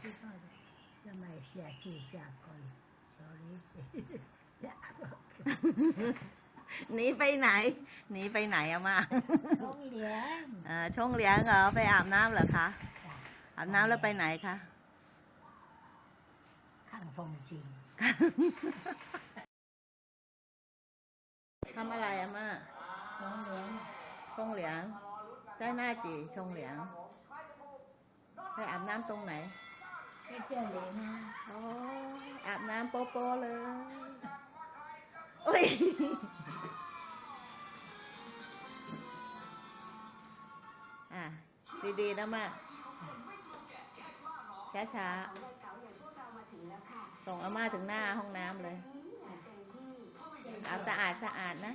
知道的，要买下去下ก่อน sorry สิ อยากบอก หนีไปไหน หนีไปไหนอะมา โรงเรียน เออช่วงเลี้ยงเหรอไปอาบน้ำเหรอคะ จ้ะ อาบน้ำแล้วไปไหนคะ ข้างฟงจริง ทำอะไรอะมา โรงเรียน ช่วงเหลียงใจหน้าจีช่วงเหลียง ไปอาบน้ำตรงไหน ไม่เจอเลยนะโอ้อาบน้ำโป๊โปเลยอุ้ยอะดีๆนะมาช้าช้าๆส่งอาม่าถึงหน้าห้องน้ำเลยอาบสะอาดสะอาดนะ